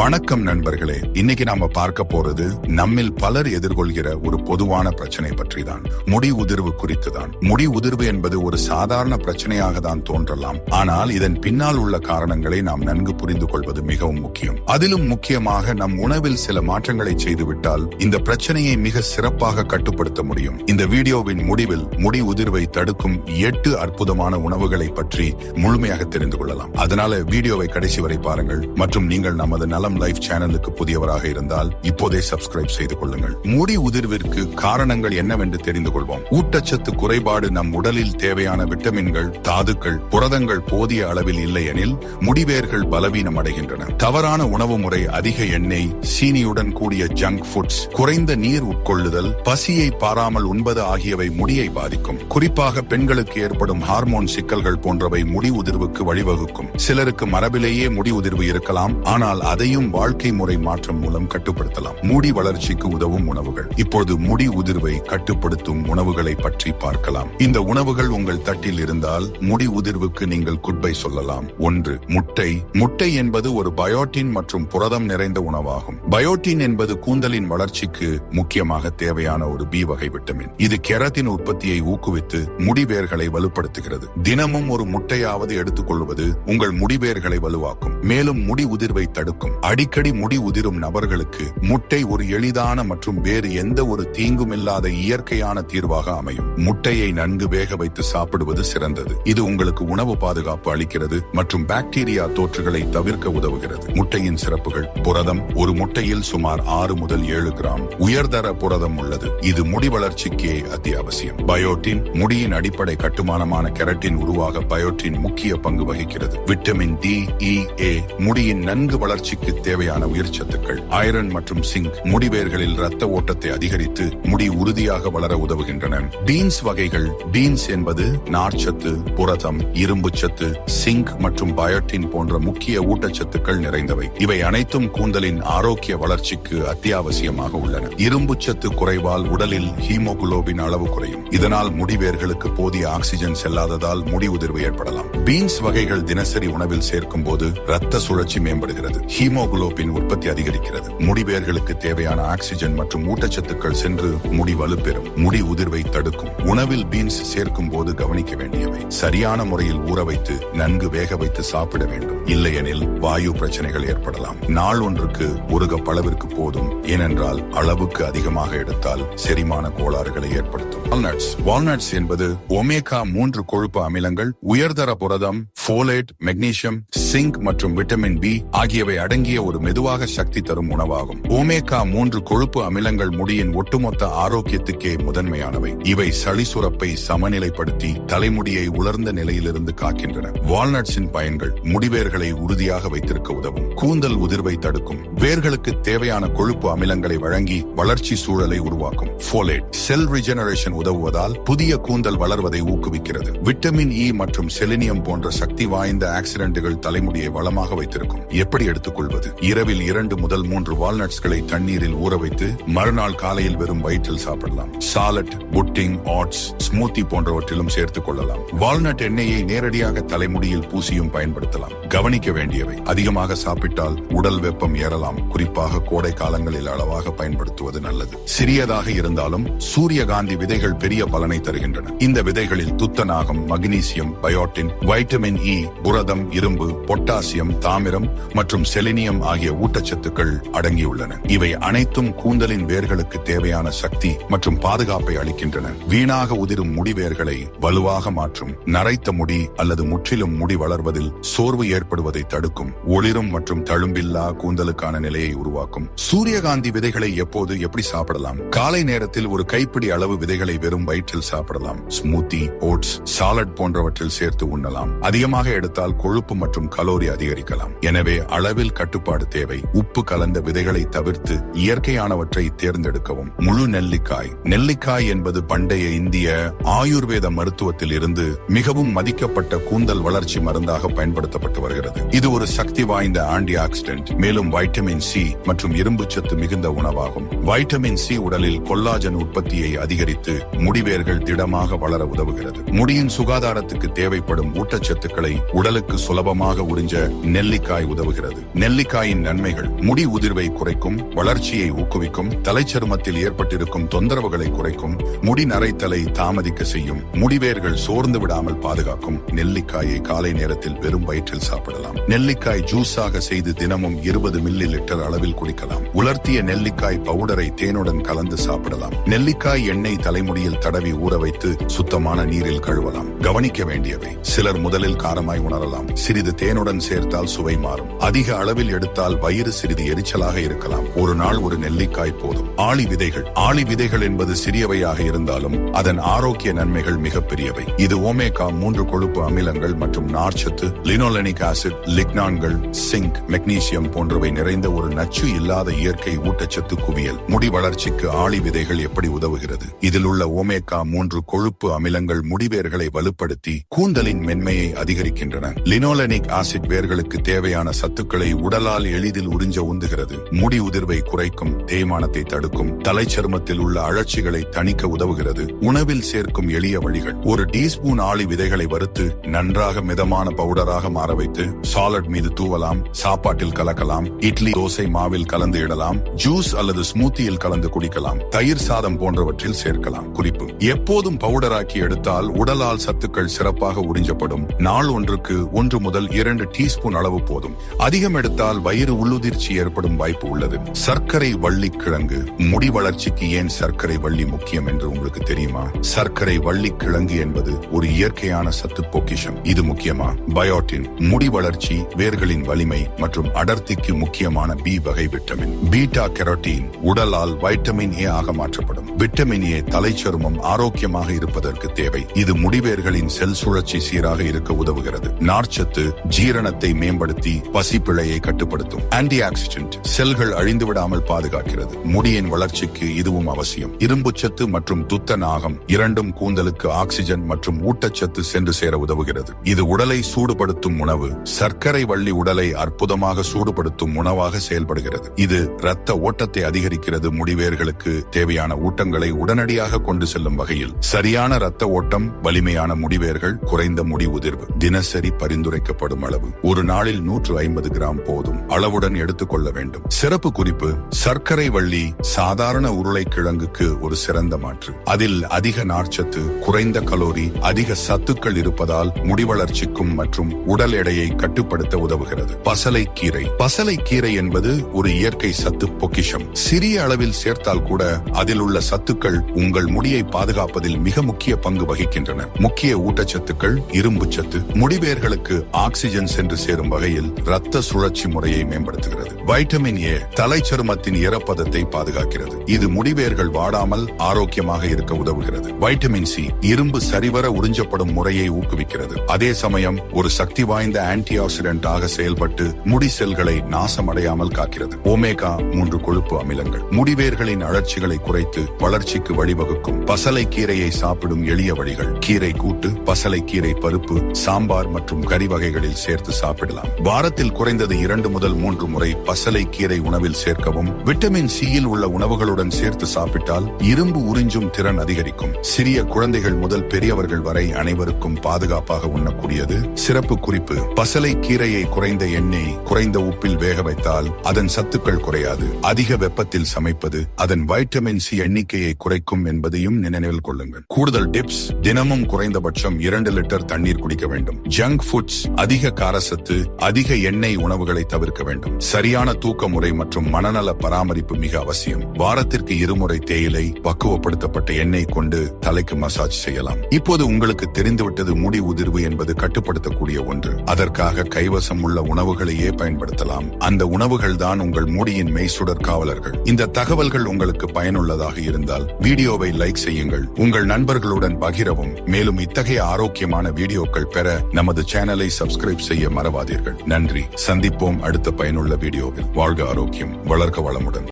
வணக்கம் நண்பர்களே. இன்னைக்கு நாம பார்க்க போறது நம்மில் பலர் எதிர்கொள்கிற ஒரு பொதுவான பிரச்சனை பற்றி தான் முடி உதிர்வு குறித்து தான் முடி உதிர்வு என்பது ஒரு சாதாரண பிரச்சனையாக தான் தோன்றலாம். ஆனால் இதன் பின்னால் உள்ள காரணங்களை நாம் நன்கு புரிந்து கொள்வது மிகவும் முக்கியம். அதிலும் முக்கியமாக நம் உணவில் சில மாற்றங்களை செய்துவிட்டால் இந்த பிரச்சனையை மிக சிறப்பாக கட்டுப்படுத்த முடியும். இந்த வீடியோவின் முடிவில் முடி உதிர்வை தடுக்கும் எட்டு அற்புதமான உணவுகளை பற்றி முழுமையாக தெரிந்து கொள்ளலாம். அதனால வீடியோவை கடைசி வரை பாருங்கள். மற்றும் நீங்கள் நமது நலம் லைஃப் சேனலுக்கு புதியவராக இருந்தால் இப்போதே சப்ஸ்கிரைப் செய்து கொள்ளுங்கள். முடி உதிர்விற்கு காரணங்கள் என்னவென்று தெரிந்து கொள்வோம். ஊட்டச்சத்து குறைபாடு நம் உடலில் தேவையான விட்டமின்கள் தாதுக்கள் புரதங்கள் போதிய அளவில் இல்லை எனில் முடிவேர்கள் பலவீனம் அடைகின்றன. தவறான உணவு முறை அதிக எண்ணெய் சீனியுடன் கூடிய ஜங்க் ஃபுட்ஸ் குறைந்த நீர் உட்கொள்ளுதல் பசியை பாராமல் உண்பது ஆகியவை முடியை பாதிக்கும். குறிப்பாக பெண்களுக்கு ஏற்படும் ஹார்மோன் சிக்கல்கள் போன்றவை முடி உதிர்வுக்கு வழிவகுக்கும். சிலருக்கு மரபிலேயே முடி உதிர்வு இருக்கலாம். ஆனால் அதையும் வாழ்க்கை முறை மாற்றம் மூலம் கட்டுப்படுத்தலாம். முடி வளர்ச்சிக்கு உதவும் உணவுகள். இப்போது முடி உதிர்வை கட்டுப்படுத்தும் உணவுகளை பற்றி பார்க்கலாம். இந்த உணவுகள் உங்கள் தட்டில் இருந்தால் முடி உதிர்வுக்கு நீங்கள் குட்பை சொல்லலாம். ஒன்று முட்டை. முட்டை என்பது ஒரு பயோட்டின் மற்றும் புரதம் நிறைந்த உணவாகும். பயோட்டின் என்பது கூந்தலின் வளர்ச்சிக்கு முக்கியமாக தேவையான ஒரு பி வகை விட்டமின். இது கெரத்தின் உற்பத்தியை ஊக்குவித்து முடிவேர்களை வலுப்படுத்துகிறது. தினமும் ஒரு முட்டையாவது எடுத்துக்கொள்வது உங்கள் முடிவேர்களை வலுவாக்கும். மேலும் முடி உதிர்வை தடுக்கும். அடிக்கடி முடி உதிரும் நபர்களுக்கு முட்டை ஒரு எளிதான மற்றும் வேறு எந்த ஒரு தீங்கும் இல்லாத இயற்கையான தீர்வாக அமையும். முட்டையை நன்கு வேக வைத்து சாப்பிடுவது சிறந்தது. இது உங்களுக்கு உணவு பாதுகாப்பு அளிக்கிறது மற்றும் பாக்டீரியா தோற்றுகளை தவிர்க்க உதவுகிறது. முட்டையின் சிறப்புகள். புரதம் ஒரு முட்டையில் சுமார் ஆறு முதல் ஏழு கிராம். உயர்தர புரதம் உள்ளது. இது முடி வளர்ச்சிக்கே அத்தியாவசியம். பயோட்டின் முடியின் அடிப்படை கட்டுமானமான கெரட்டின் உருவாக பயோட்டின் முக்கிய பங்கு வகிக்கிறது. Vitamin D E A. முடியின் நன்கு வளர்ச்சிக்கு தேவையான உயிர் சத்துக்கள் ஐரன் மற்றும் சிங்க் முடிவேர்களில் ரத்த ஓட்டத்தை அதிகரித்து முடி உறுதியாக வளர உதவுகின்றன. பீன்ஸ் வகைகள் பீன்ஸ் என்பது நார்ச்சத்து புரதம் இரும்பு சத்து சிங்க் மற்றும் பயோட்டின் போன்ற முக்கிய ஊட்டச்சத்துக்கள் நிறைந்தவை. இவை அனைத்தும் கூந்தலின் ஆரோக்கிய வளர்ச்சிக்கு அத்தியாவசியமாக உள்ளன. இரும்பு சத்து குறைவால் உடலில் ஹீமோகுளோபின் அளவு குறையும். இதனால் முடிவேர்களுக்கு போதிய ஆக்சிஜன் செல்லாததால் முடி உதிர்வு ஏற்படலாம். பீன்ஸ் வகைகள் தினசரி உணவில் சேர்க்கும் போது ரத்த சுழற்சி மேம்படுகிறது. ஹீமோ ஹீமோகுளோபின் உற்பத்தி அதிகரிக்கிறது. முடிவேர்களுக்கு தேவையான ஆக்சிஜன் மற்றும் ஊட்டச்சத்துக்கள் சென்று முடி வலுப்பெறும். முடி உதிர்வை தடுக்கும். உணவில் பீன்ஸ் சேர்க்கும் போது கவனிக்க வேண்டியவை. சரியான முறையில் ஊற வைத்து நன்கு வேக வைத்து சாப்பிட வேண்டும். இல்லையெனில் வாயு பிரச்சனைகள் ஏற்படலாம். நாள் ஒன்றுக்கு ஒரு கப் அளவிற்கு போதும். ஏனென்றால் அளவுக்கு அதிகமாக எடுத்தால் செரிமான கோளாறுகளை ஏற்படுத்தும். வால்நட்ஸ் வால்நட்ஸ் என்பது ஒமேகா மூன்று கொழுப்பு அமிலங்கள் உயர்தர புரதம் போலேட் மெக்னீசியம் சிங்க் மற்றும் விட்டமின் பி ஆகியவை அடங்கிய ஒரு மெதுவாக சக்தி தரும் உணவாகும். ஓமேகா மூன்று கொழுப்பு அமிலங்கள் முடியின் ஒட்டுமொத்த ஆரோக்கியத்துக்கே முதன்மையானவை. இவை சளி சுரப்பை சமநிலைப்படுத்தி தலைமுடியை உலர்ந்த நிலையிலிருந்து காக்கின்றன. வால்நட்ஸின் பயன்கள் முடிவேர்களை உறுதியாக வைத்திருக்க உதவும். கூந்தல் உதிர்வை தடுக்கும். வேர்களுக்கு தேவையான கொழுப்பு அமிலங்களை வழங்கி வளர்ச்சி சூழலை உருவாக்கும். ஃபோலேட் செல் ரிஜெனரேஷன் உதவுவதால் புதிய கூந்தல் வளர்வதை ஊக்குவிக்கிறது. விட்டமின் இ மற்றும் செலினியம் போன்ற சக்தி வாய்ந்த ஆக்சிடென்ட்கள் தலைமுடியை வளமாக வைத்திருக்கும். எப்படி எடுத்துக்கொள்வது? இரவில் இரண்டு முதல் மூன்று வால்நட்ஸ்களை தண்ணீரில் ஊற வைத்து மறுநாள் காலையில் வெறும் வயிற்றில் சாப்பிடலாம். சாலட் புட்டிங் ஆட்ஸ் ஸ்மூத்தி போன்றவற்றிலும் சேர்த்துக் கொள்ளலாம். வால்நட் எண்ணெயை நேரடியாக தலைமுடியில் பூசியும் பயன்படுத்தலாம். கவனிக்க வேண்டியவை. அதிகமாக சாப்பிட்டால் உடல் வெப்பம் ஏறலாம். குறிப்பாக கோடை காலங்களில் அளவாக பயன்படுத்துவது நல்லது. சிறியதாக இருந்தாலும் சூரியகாந்தி விதைகள் பெரிய பலனை தருகின்றன. இந்த விதைகளில் துத்தநாகம் மக்னீசியம் பயோட்டின் வைட்டமின் இ புரதம் இரும்பு பொட்டாசியம் தாமிரம் மற்றும் செலினியம் ஆகிய ஊட்டச்சத்துக்கள் அடங்கியுள்ளன. இவை அனைத்தும் கூந்தலின் வேர்களுக்கு தேவையான சக்தி மற்றும் பாதுகாப்பை அளிக்கின்றன. வீணாக உதிரும் முடி வேர்களை வலுவாக மாற்றும். நரைத்த முடி அல்லது முற்றிலும் முடி வளர்வதில் சோர்வு ஏற்படுவதை தடுக்கும். ஒளிரும் மற்றும் தழும்பில்லா கூந்தலுக்கான நிலையை உருவாக்கும். சூரியகாந்தி விதைகளை எப்போது எப்படி சாப்பிடலாம்? காலை நேரத்தில் ஒரு கைப்பிடி அளவு விதைகளை வெறும் வயிற்றில் சாப்பிடலாம். ஸ்மூத்தி ஓட்ஸ் சாலட் போன்றவற்றில் சேர்த்து உண்ணலாம். அதிகமாக எடுத்தால் கொழுப்பு மற்றும் கலோரி அதிகரிக்கலாம். எனவே அளவில் கட்டு கட்டுப்பாடு தேவை. உப்பு கலந்த விதைகளை தவிர்த்து இயற்கையானவற்றை தேர்ந்தெடுக்கவும். முழு நெல்லிக்காய். நெல்லிக்காய் என்பது பண்டைய இந்திய ஆயுர்வேத மருத்துவத்தில் இருந்து மிகவும் மதிக்கப்பட்ட கூந்தல் வளர்ச்சி மருந்தாக பயன்படுத்தப்பட்டு வருகிறது. இது ஒரு சக்தி வாய்ந்த ஆன்டி ஆக்சிடென்ட் மேலும் வைட்டமின் சி மற்றும் இரும்புச்சத்து மிகுந்த உணவாகும். வைட்டமின் சி உடலில் கொல்லாஜன் உற்பத்தியை அதிகரித்து முடிவேர்கள் திடமாக வளர உதவுகிறது. முடியின் சுகாதாரத்துக்கு தேவைப்படும் ஊட்டச்சத்துக்களை உடலுக்கு சுலபமாக உறிஞ்ச நெல்லிக்காய் உதவுகிறது. நெல்லிக்காய் நெல்லிக்காயின் நன்மைகள். முடி உதிர்வை குறைக்கும் வளர்ச்சியை ஊக்குவிக்கும் தலைச்சருமத்தில் ஏற்பட்டிருக்கும் தொந்தரவுகளை குறைக்கும் முடி நரைத்தலை தாமதிக்க செய்யும் முடிவேர்கள் சோர்ந்து விடாமல் பாதுகாக்கும் நெல்லிக்காயை காலை நேரத்தில் வெறும் வயிற்றில் சாப்பிடலாம். நெல்லிக்காய் ஜூஸாக செய்து தினமும் இருபது மில்லி லிட்டர் அளவில் குடிக்கலாம். உலர்த்திய நெல்லிக்காய் பவுடரை தேனுடன் கலந்து சாப்பிடலாம். நெல்லிக்காய் எண்ணெய் தலைமுடியில் தடவி ஊற வைத்து சுத்தமான நீரில் கழுவலாம். கவனிக்க வேண்டியவை. சிலர் முதலில் காரமாய் உணரலாம். சிறிது தேனுடன் சேர்த்தால் சுவை மாறும். அதிக அளவில் எடுத்தால் வயிறு சிறிது எரிச்சலாக இருக்கலாம். ஒரு நாள் ஒரு நெல்லிக்காய் போதும். ஆளி விதைகள். ஆளி விதைகள் என்பது சிறியவையாக இருந்தாலும் அதன் ஆரோக்கிய நன்மைகள் மிகப்பெரியவை இது ஓமேகா மூன்று கொழுப்பு அமிலங்கள் மற்றும் நார்ச்சத்து லினோலனிக் ஆசிட் லிக்னான்கள் சிங்க் மெக்னீசியம் போன்றவை நிறைந்த ஒரு நச்சு இல்லாத இயற்கை ஊட்டச்சத்து குவியல். முடி வளர்ச்சிக்கு ஆளி விதைகள் எப்படி உதவுகிறது? இதில் உள்ள ஓமேகா மூன்று கொழுப்பு அமிலங்கள் முடிவேர்களை வலுப்படுத்தி கூந்தலின் மென்மையை அதிகரிக்கின்றன. லினோலனிக் ஆசிட் வேர்களுக்கு தேவையான சத்துக்களை உடலால் எளிதில் உறிஞ்ச உந்துகிறது. முடி உதிர்வை குறைக்கும் தேய்மானத்தை தடுக்கும் தலைச்சருமத்தில் உள்ள அழற்சிகளை தணிக்க உதவுகிறது. உணவில் சேர்க்கும் எளிய வழிகள். ஒரு டீஸ்பூன் ஆளி விதைகளை வறுத்து நன்றாக மிதமான பவுடராக மாற வைத்து சாலட் மீது தூவலாம் சாப்பாட்டில் கலக்கலாம் இட்லி தோசை மாவில் கலந்து இடலாம் ஜூஸ் அல்லது ஸ்மூத்தியில் கலந்து குடிக்கலாம் தயிர் சாதம் போன்றவற்றில் சேர்க்கலாம். குறிப்பு எப்போதும் பவுடராக்கி எடுத்தால் உடலால் சத்துக்கள் சிறப்பாக உறிஞ்சப்படும். நாள் ஒன்றுக்கு ஒன்று முதல் இரண்டு டீஸ்பூன் அளவு போதும். அதிகம் எடுத்தால் வயிறு உள்ளுதிர்ச்சி ஏற்படும் வாய்ப்பு உள்ளது. சர்க்கரை வள்ளி கிழங்கு. முடி வளர்ச்சிக்கு ஏன் சர்க்கரை வள்ளி முக்கியம் என்று உங்களுக்கு தெரியுமா? சர்க்கரை வள்ளி கிழங்கு என்பது ஒரு இயற்கையான சத்து பொக்கிஷம். இது முக்கியமா? பயோட்டின். முடி வளர்ச்சி வேர்களின் வலிமை மற்றும் அடர்த்திக்கு முக்கியமான பி வகை விட்டமின். பீட்டா கெரோட்டீன். உடலால் வைட்டமின் ஏ ஆக மாற்றப்படும். விட்டமின் ஏ தலைச்சருமம் ஆரோக்கியமாக இருப்பதற்கு தேவை. இது முடிவேர்களின் செல் சுழற்சி சீராக இருக்க உதவுகிறது. நார்ச்சத்து ஜீரணத்தை மேம்படுத்தி பசிப்பிழையை கட்டுப்படுத்தும். ஆன்டி ஆக்சிடென்ட் செல்கள் அழிந்து விடாமல் பாதுகாக்கிறது. முடியின் வளர்ச்சிக்கு இதுவும் அவசியம். இரும்புச்சத்து மற்றும் துத்த நாகம் இரண்டும் கூந்தலுக்கு ஆக்சிஜன் மற்றும் ஊட்டச்சத்து சென்று சேர உதவுகிறது. இது உடலை சூடுபடுத்தும் உணவு. சர்க்கரை வள்ளி உடலை அற்புதமாக சூடுபடுத்தும் உணவாக செயல்படுகிறது. இது இரத்த ஓட்டத்தை அதிகரிக்கிறது. முடிவேர்களுக்கு தேவையான ஊட்டங்களை உடனடியாக கொண்டு செல்லும் வகையில். சரியான இரத்த ஓட்டம் வலிமையான முடிவேர்கள் குறைந்த முடி உதிர்வு தினசரி பரிந்துரைக்கப்படும் அளவு. ஒரு நாளில் நூற்று ஐம்பது கிராம் போதும். அளவுடன் எடுத்துக்கொள்ள வேண்டும். சிறப்பு குறிப்பு சர்க்கரை வள்ளி சாதாரண உருளைக்கிழங்குக்கு ஒரு சிறந்த மாற்று. அதில் அதிக நார்ச்சத்து குறைந்த கலோரி அதிக சத்துக்கள் இருப்பதால் முடி வளர்ச்சிக்கும் மற்றும் உடல் எடையை கட்டுப்படுத்த உதவுகிறது. பசலை கீரை பசலை கீரை என்பது ஒரு இயற்கை சத்து பொக்கிஷம். சிறிய அளவில் சேர்த்தால் கூட அதில் உள்ள சத்துக்கள் உங்கள் முடியை பாதுகாப்பதில் மிக முக்கிய பங்கு வகிக்கின்றன. முக்கிய ஊட்டச்சத்துக்கள் இரும்பு சத்து முடிவேர்களுக்கு ஆக்சிஜன் சென்று சேரும் வகையில் இரத்த சுழற்சி முறையை மேம்படுத்துகிறது. வைட்டமின் ஏ தலைச்சருமத்தின் ஈரப்பதத்தை பாதுகாக்கிறது. இது முடிவேர்கள் வாடாமல் ஆரோக்கியமாக இருக்க உதவுகிறது. வைட்டமின் சி இரும்பு சரிவர உறிஞ்சப்படும் முறையை ஊக்குவிக்கிறது. அதே சமயம் ஒரு சக்தி வாய்ந்த ஆன்டி ஆக்சிடென்ட் ஆக செயல்பட்டு முடி செல்களை நாசமடையாமல் காக்கிறது. ஒமேகா மூன்று கொழுப்பு அமிலங்கள். முடிவேர்களின் அழற்சிகளை குறைத்து வளர்ச்சிக்கு வழிவகுக்கும் பசலை கீரையை சாப்பிடும் எளிய வழிகள். கீரை கூட்டு பசலை கீரை பருப்பு சாம்பார் மற்றும் கறி வகைகளில் சேர்த்து சாப்பிடலாம். வாரத்தில் குறைந்தது இரண்டு முதல் மூன்று முறை பசலை கீரை உணவில் சேர்க்கவும் விட்டமின் சியில் உள்ள உணவுகளுடன் சேர்த்து சாப்பிட்டால் இரும்பு உறிஞ்சும் திறன் அதிகரிக்கும். சிறிய குழந்தைகள் முதல் பெரியவர்கள் வரை அனைவருக்கும் பாதுகாப்பாக உண்ணக்கூடியது சிறப்பு குறிப்பு. பசலை கீரையை குறைந்த எண்ணெய் குறைந்த உப்பில் வேக வைத்தால் அதன் சத்துக்கள் குறையாது. அதிக வெப்பத்தில் சமைப்பது அதன் வைட்டமின் சி எண்ணிக்கையை குறைக்கும் என்பதையும் நினைவில் கொள்ளுங்கள். கூடுதல் டிப்ஸ் தினமும் குறைந்தபட்சம் இரண்டு லிட்டர் தண்ணீர் குடிக்க வேண்டும். ஜங்க் ஃபுட்ஸ் அதிக காரசத்து அதிக எண்ணெய் உணவுகளை தவிர்க்க வேண்டும். சரியான தூக்க முறை மற்றும் மனநல பராமரிப்பு மிக அவசியம். வாரத்திற்கு இருமுறை தேயிலை பக்குவப்படுத்தப்பட்ட எண்ணெய் கொண்டு தலைக்கு மசாஜ் செய்யலாம். இப்போது உங்களுக்கு தெரிந்துவிட்டது முடி உதிர்வு என்பது கட்டுப்படுத்தக்கூடிய ஒன்று. அதற்காக கைவசம் உள்ள உணவுகளையே பயன்படுத்தலாம். அந்த உணவுகள் தான் உங்கள் முடியின் மெய்சுடர் காவலர்கள். இந்த தகவல்கள் உங்களுக்கு பயனுள்ளதாக இருந்தால் வீடியோவை லைக் செய்யுங்கள். உங்கள் நண்பர்களுடன் பகிரவும். மேலும் இத்தகைய ஆரோக்கியமான வீடியோக்கள் பெற நமது சேனலை சப்ஸ்கிரைப் செய்ய மறவாதீர்கள். நன்றி. சந்திப்போம் அடுத்த பயனுள்ள வீடியோவில். வாழ்க ஆரோக்கியம் வளர்க்க வளமுடன்.